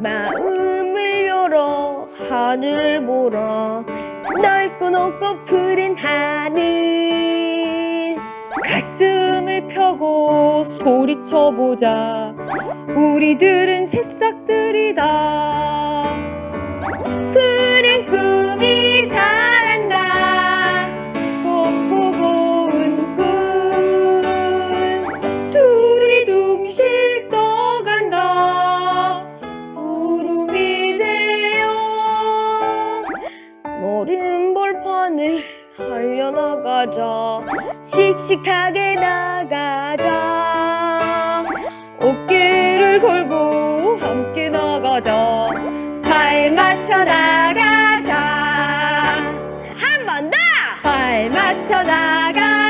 마음을 열어 하늘을 보라 넓고 높고 푸른 하늘. 가슴을 펴고 소리쳐보자. 우리들은 새싹들이다. 어린 벌판을 알려나가자. 씩씩하게 나가자. 어깨를 걸고 함께 나가자. 발 맞춰 나가자. 한 번 더! 발 맞춰 나가자.